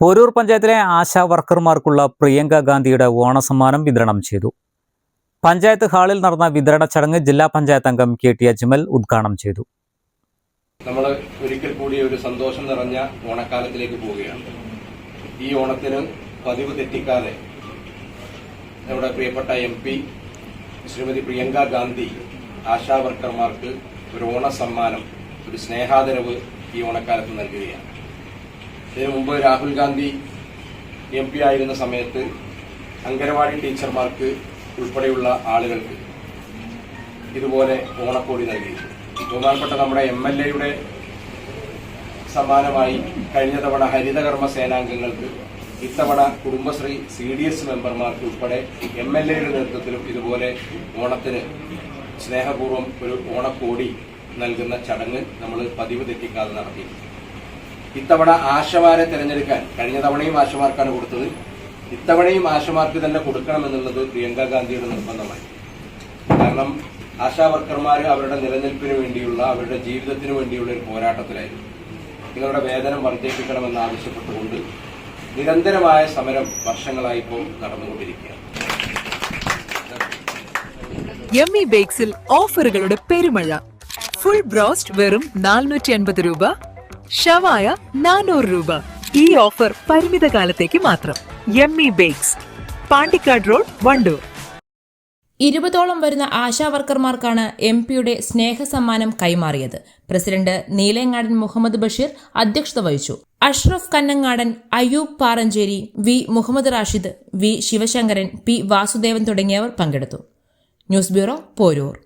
പോരൂർ പഞ്ചായത്തിലെ ആശാ വർക്കർമാർക്കുള്ള പ്രിയങ്ക ഗാന്ധിയുടെ ഓണസമ്മാനം വിതരണം ചെയ്തു. പഞ്ചായത്ത് ഹാളിൽ നടന്ന വിതരണ ചടങ്ങ് ജില്ലാ പഞ്ചായത്ത് അംഗം കെ ടി അജ്മൽ ഉദ്ഘാടനം ചെയ്തു. നമ്മൾ ഒരിക്കൽ കൂടി ഒരു സന്തോഷം നിറഞ്ഞ ഓണക്കാലത്തിലേക്ക് പോവുകയാണ്. ഈ ഓണത്തിന് പതിവ് തെറ്റിക്കാതെ നമ്മുടെ പ്രിയപ്പെട്ട M P Shrimati Priyanka Gandhi ASHA വർക്കർമാർക്ക് ഒരു ഓണസമ്മാനം ഒരു സ്നേഹാദരവ് ഈ ഓണക്കാലത്ത് നൽകുകയാണ്. ഇതിനു മുമ്പ് രാഹുൽ ഗാന്ധി എം പി ആയിരുന്ന സമയത്ത് അംഗനവാടി ടീച്ചർമാർക്ക് ഉൾപ്പെടെയുള്ള ആളുകൾക്ക് ഇതുപോലെ ഓണക്കോടി നൽകി ബഹുമാനപ്പെട്ട നമ്മുടെ എം എൽ എയുടെ സമ്മാനമായി കഴിഞ്ഞ തവണ ഹരിതകർമ്മ സേനാംഗങ്ങൾക്ക് ഇത്തവണ കുടുംബശ്രീ സി ഡി എസ് മെമ്പർമാർക്ക് ഉൾപ്പെടെ എം എൽ എയുടെ നേതൃത്വത്തിലും ഇതുപോലെ ഓണത്തിന് സ്നേഹപൂർവം ഒരു ഓണക്കോടി നൽകുന്ന ചടങ്ങ് നമ്മൾ പതിവ് തെറ്റിക്കാതെ നടത്തി ഇത്തവണ ആശമാരെ തെരഞ്ഞെടുക്കാൻ കഴിഞ്ഞ തവണയും ആശമാർക്കാണ് കൊടുത്തത്. ഇത്തവണയും ആശമാർക്ക് തന്നെ കൊടുക്കണമെന്നുള്ളത് പ്രിയങ്ക ഗാന്ധിയുടെ നിർബന്ധമായി. കാരണം ആശാവർക്കർമാർ അവരുടെ നിലനിൽപ്പിന് വേണ്ടിയുള്ള അവരുടെ ജീവിതത്തിന് വേണ്ടിയുള്ള ഒരു പോരാട്ടത്തിലായിരുന്നു. നിങ്ങളുടെ വേതനം വർദ്ധിപ്പിക്കണമെന്ന് ആവശ്യപ്പെട്ടുകൊണ്ട് നിരന്തരമായ സമരം വർഷങ്ങളായി ഇപ്പോൾ നടന്നുകൊണ്ടിരിക്കുകയാണ്. യമ്മി ബേക്സിൽ ഓഫറുകളുടെ പെരുമഴ. ഫുൾ ബ്രോസ്റ്റ് വെറും നാനൂറ്റി അൻപത് രൂപ. ഷവായ നാനൂറ് രൂപ. ഈ ഓഫർ പരിമിത കാലത്തേക്ക് മാത്രം yummy bakes Pandikkad road Wandoor. ഇരുപതോളം വരുന്ന ആശാ വർക്കർമാർക്കാണ് എം പിയുടെ സ്നേഹസമ്മാനം കൈമാറിയത്. പ്രസിഡന്റ് നീലങ്ങാടൻ മുഹമ്മദ് ബഷീർ അധ്യക്ഷത വഹിച്ചു. Ashraf Kannangadan Ayoob Paranchery V Muhammad Rashid V Sivasankaran P Vasudevan തുടങ്ങിയവർ പങ്കെടുത്തു. News bureau Poroor.